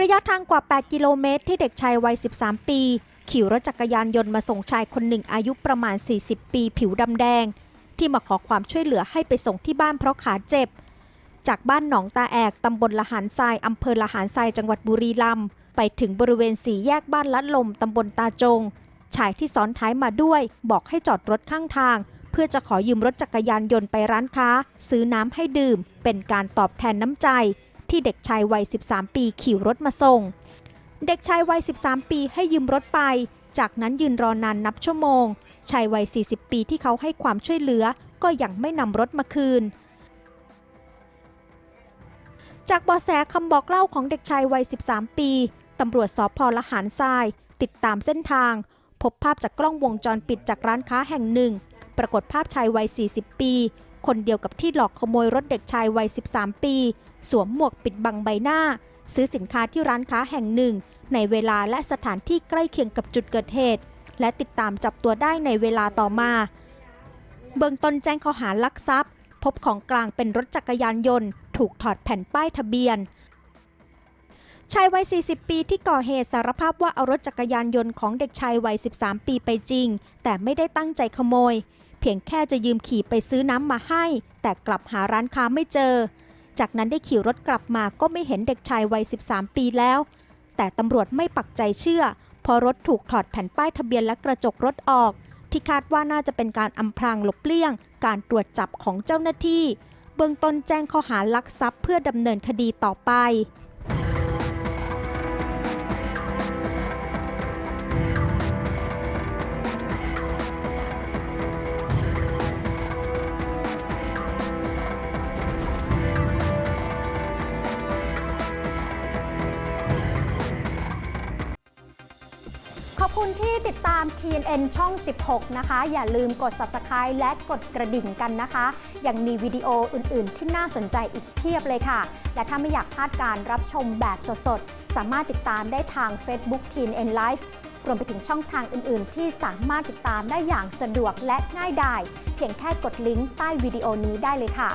ระยะทางกว่า 8 กิโลเมตร ที่เด็กชายวัย 13 ปี ขี่รถจักรยานยนต์มาส่งชายคนหนึ่งอายุประมาณ 40 ปีผิวดำแดง ที่มาขอความช่วยเหลือให้ไปส่งที่บ้านเพราะขาเจ็บ จากบ้านหนองตาแอกตำบลละหารทรายอำเภอละหารทรายจังหวัดบุรีรัมย์ไปถึงบริเวณสีแยกบ้านละลมตำบลตาจง ชายที่ซ้อนท้ายมาด้วย บอกให้จอดรถข้างทาง เพื่อจะขอยืมรถจักรยานยนต์ไปร้านค้า ซื้อน้ำให้ดื่ม เป็นการตอบแทนน้ำใจ ที่เด็กชายวัย 13 ปีขี่รถมาส่ง เด็กชายวัย 13 ปีให้ยืมรถไป จากนั้นยืนรอนานนับชั่วโมง ชายวัย 40 ปีที่เขาให้ความช่วยเหลือ ก็ยังไม่นำรถมาคืน จากบาะแสคำบอกเล่าของเด็กชายวัย 13 ปีตำรวจสพละหารทราย ติดตามเส้นทาง พบภาพจากกล้องวงจรปิดจากร้านค้าแห่งหนึ่ง ปรากฏภาพชายวัย 40 ปี คนเดียวกับที่หลอกขโมยรถเด็กชายวัย 13 ปี สวมหมวกปิดบังใบหน้า ซื้อสินค้าที่ร้านค้าแห่งหนึ่ง ในเวลาและสถานที่ใกล้เคียงกับจุดเกิดเหตุ และติดตามจับตัวได้ในเวลาต่อมา เบื้องต้นแจ้งข้อหาลักทรัพย์ พบของกลางเป็นรถจักรยานยนต์ ถูกถอดแผ่นป้ายทะเบียนชายวัย 40 ปีที่ก่อเหตุสารภาพว่าเอารถจักรยานยนต์ของเด็กชายวัย 13 ปีไปจริง แต่ไม่ได้ตั้งใจขโมย พียงแค่จะยืมขี่ไปซื้อน้ำมาให้ แต่กลับหาร้านค้าไม่เจอ จากนั้นได้ขี่รถกลับมาก็ไม่เห็นเด็กชายวัย 13 ปีแล้ว แต่ตำรวจไม่ปักใจเชื่อ พอรถถูกถอดแผ่นป้ายทะเบียนและกระจกรถออก ที่คาดว่าน่าจะเป็นการอำพรางหลบเลี่ยง การตรวจจับของเจ้าหน้าที่ เบื้องต้นแจ้งข้อหาลักทรัพย์เพื่อดำเนินคดีต่อไป อบคุณที่ติดตาม TNN ช่อง 16 นะคะ อย่าลืมกด Subscribe และกดกระดิ่งกันนะคะ ยังมีวิดีโออื่น ๆ ที่น่าสนใจอีกเพียบเลยค่ะ และถ้าไม่อยากพลาดการรับชมแบบสด ๆ สามารถติดตามได้ทาง Facebook TNN Live รวมไปถึงช่องทางอื่น ๆ ที่สามารถติดตามได้อย่างสะดวกและง่ายดาย เพียงแค่กดลิงก์ใต้วิดีโอนี้ได้เลยค่ะ